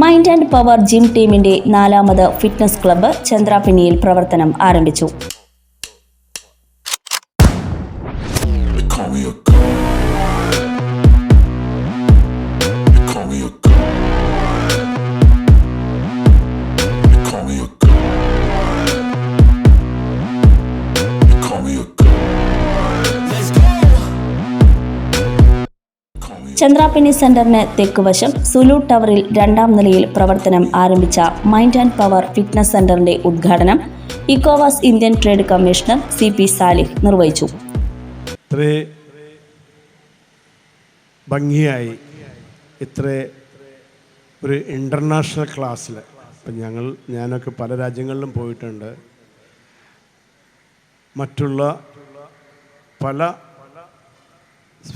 Mind and power gym ടീമിന്റെ നാലാമത് fitness club ചന്ദ്രാപിന്നിയിൽ പ്രവർത്തനം ആരംഭിച്ചു. ചന്ദ്രാപിന്നി സെന്ററിന് തെക്കുവശം സുലു ടവറിൽ രണ്ടാം നിലയിൽ പ്രവർത്തനം ആരംഭിച്ച മൈൻഡ് ആൻഡ് പവർ ഫിറ്റ്നസ് സെന്ററിന്റെ ഉദ്ഘാടനം ഇക്കോവാസ് Indian trade commissioner C P Salih നിർവഹിച്ചു. ഭംഗിയായി ഇത്ര ഒരു ഇന്റർനാഷണൽ ക്ലാസ്സിൽ ഇപ്പം ഞങ്ങൾ ഞാനൊക്കെ പല രാജ്യങ്ങളിലും പോയിട്ടുണ്ട്. മറ്റുള്ള പല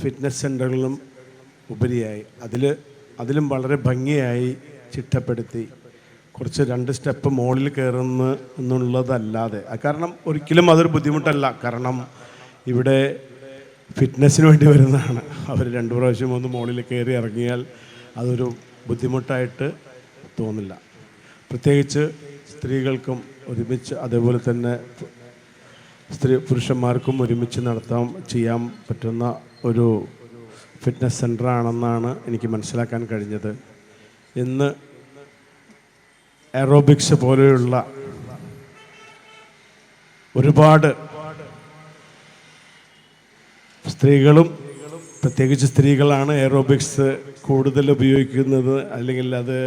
ഫിറ്റ്നസ് സെന്ററുകളിലും ഉപരിയായി. അതിൽ അതിലും വളരെ ഭംഗിയായി ചിട്ടപ്പെടുത്തി. കുറച്ച് രണ്ട് സ്റ്റെപ്പ് മുകളിൽ കയറുന്ന എന്നുള്ളതല്ലാതെ. കാരണം ഒരിക്കലും അതൊരു ബുദ്ധിമുട്ടല്ല. കാരണം ഇവിടെ ഫിറ്റ്നസ്സിന് വേണ്ടി വരുന്നതാണ്. അവർ രണ്ട് പ്രാവശ്യം ഒന്ന് മുകളിൽ കയറി ഇറങ്ങിയാൽ അതൊരു ബുദ്ധിമുട്ടായിട്ട് തോന്നില്ല. പ്രത്യേകിച്ച് സ്ത്രീകൾക്കും ഒരുമിച്ച് അതേപോലെ തന്നെ സ്ത്രീ പുരുഷന്മാർക്കും ഒരുമിച്ച് നടത്താൻ ചെയ്യാൻ പറ്റുന്ന ഒരു ഫിറ്റ്നസ് സെന്ററാണെന്നാണ് എനിക്ക് മനസ്സിലാക്കാൻ കഴിഞ്ഞത്. ഇന്ന് എറോബിക്സ് പോലെയുള്ള ഒരുപാട് സ്ത്രീകളും പ്രത്യേകിച്ച് സ്ത്രീകളാണ് എറോബിക്സ് കൂടുതൽ ഉപയോഗിക്കുന്നത് അല്ലെങ്കിൽ അത്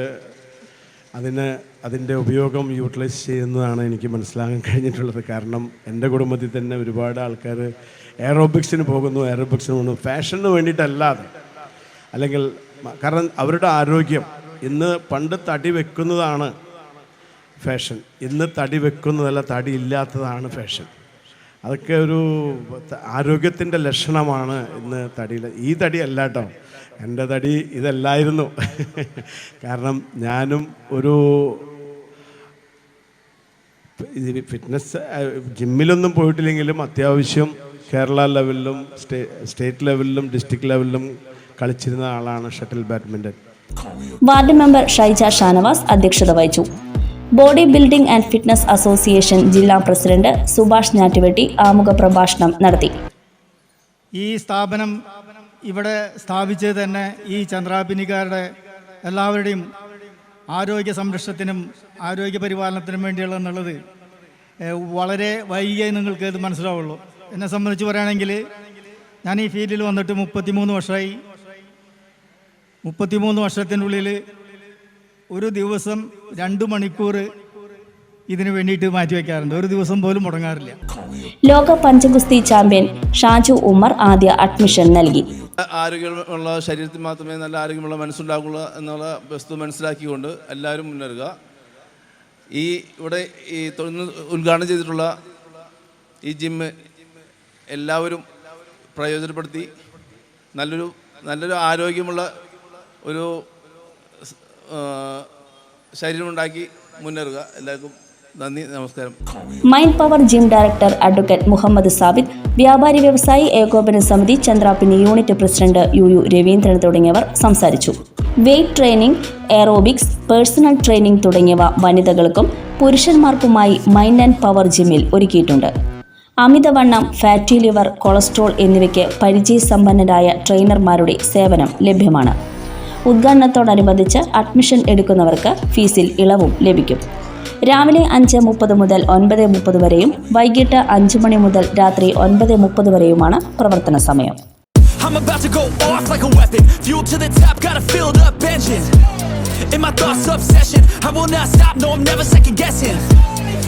അതിന് അതിന്റെ ഉപയോഗം യൂട്ടിലൈസ് ചെയ്യുന്നതാണ് എനിക്ക് മനസ്സിലാകാൻ കഴിഞ്ഞിട്ടുള്ളത്. കാരണം എന്റെ കുടുംബത്തിൽ തന്നെ ഒരുപാട് ആൾക്കാർ എയറോബിക്സിന് പോകുന്നു. എയറോബിക്സിന് പോകുന്നു. ഫാഷന് വേണ്ടിയിട്ടല്ലാതെ. അല്ലെങ്കിൽ കാരണം അവരുടെ ആരോഗ്യം ഇന്ന് പണ്ട് തടി വെക്കുന്നതാണ് ഫാഷൻ. ഇന്ന് തടി വെക്കുന്നതല്ല തടി ഇല്ലാത്തതാണ് ഫാഷൻ. അതൊക്കെ ഒരു ആരോഗ്യത്തിന്റെ ലക്ഷണമാണ് ഇന്ന് തടിയിൽ ഈ തടി അല്ല എന്റെ തടി ഇതല്ലായിരുന്നു. കാരണം ഞാനും ഒരു ഇത് ഫിറ്റ്നസ് ജിമ്മിലൊന്നും പോയിട്ടില്ലെങ്കിലും അത്യാവശ്യം കേരള ലെവലിലും സ്റ്റേ സ്റ്റേറ്റ് ലെവലിലും ഡിസ്ട്രിക്ട് ലെവലിലും കളിച്ചിരുന്ന ആളാണ് shuttle badminton ward member Shaija Shanavas അധ്യക്ഷത വഹിച്ചു. Body building and fitness association ജില്ലാ പ്രസിഡന്റ് സുഭാഷ് ഞാറ്റുവെട്ടി ആമുഖ പ്രഭാഷണം നടത്തി. ഈ സ്ഥാപനം ഇവിടെ സ്ഥാപിച്ചത് തന്നെ ഈ ചന്ദ്രാപിനിക്കാരുടെ എല്ലാവരുടെയും ആരോഗ്യ സംരക്ഷണത്തിനും ആരോഗ്യ പരിപാലനത്തിനും വേണ്ടിയുള്ള എന്നുള്ളത് വളരെ വൈകിയേ നിങ്ങൾക്ക് ഇത് മനസ്സിലാവുള്ളൂ. എന്നെ സംബന്ധിച്ച് പറയുകയാണെങ്കിൽ ഞാൻ ഈ ഫീൽഡിൽ വന്നിട്ട് മുപ്പത്തിമൂന്ന് വർഷമായി. മുപ്പത്തിമൂന്ന് വർഷത്തിനുള്ളിൽ ഒരു ദിവസം രണ്ട് മണിക്കൂർ ഇതിനു വേണ്ടിയിട്ട് മാറ്റിവെക്കാറുണ്ട് ഒരു ദിവസം പോലും മുടങ്ങാറില്ല. ലോക പഞ്ചഗുസ്തി ചാമ്പ്യൻ ഷാജു ഉമർ ആദ്യ അഡ്മിഷൻ നൽകി. ആരോഗ്യമുള്ള ശരീരത്തിൽ മാത്രമേ നല്ല ആരോഗ്യമുള്ള മനസ്സുണ്ടാകുള്ളൂ എന്നുള്ള വസ്തു മനസ്സിലാക്കിക്കൊണ്ട് എല്ലാവരും മുന്നേറുക. ഈ ഇവിടെ ഈ തൊഴിൽ ഉദ്ഘാടനം ചെയ്തിട്ടുള്ള ഈ ജിമ്മ് എല്ലാവരും പ്രയോജനപ്പെടുത്തി. നല്ലൊരു നല്ലൊരു ആരോഗ്യമുള്ള ഒരു ശരീരമുണ്ടാക്കി മുന്നേറുക. എല്ലാവർക്കും നന്ദി നമസ്കാരം. Mind power gym director advocate Muhammad Sabid വ്യാപാരി വ്യവസായി ഏകോപന സമിതി Chandrappini unit president U U Raveendran തുടങ്ങിയവർ സംസാരിച്ചു. Weight training aerobics personal training തുടങ്ങിയവ വനിതകൾക്കും പുരുഷന്മാർക്കുമായി മൈൻഡ് ആൻഡ് പവർ ജിമ്മിൽ ഒരുക്കിയിട്ടുണ്ട്. അമിതവണ്ണം ഫാറ്റി ലിവർ കൊളസ്ട്രോൾ എന്നിവയ്ക്ക് പരിചയസമ്പന്നരായ ട്രെയിനർമാരുടെ സേവനം ലഭ്യമാണ്. ഉദ്ഘാടനത്തോടനുബന്ധിച്ച് അഡ്മിഷൻ എടുക്കുന്നവർക്ക് ഫീസിൽ ഇളവും ലഭിക്കും. രാവിലെ അഞ്ച് മുപ്പത് മുതൽ ഒൻപത് മുപ്പത് വരെയും വൈകിട്ട് അഞ്ച് മണി മുതൽ രാത്രി ഒൻപത് മുപ്പത് വരെയുമാണ് പ്രവർത്തന സമയം I'm about to go off like a weapon. Fuel to the top, got a filled up engine. In my thoughts, obsession. I will not stop, no, I'm never second guessing.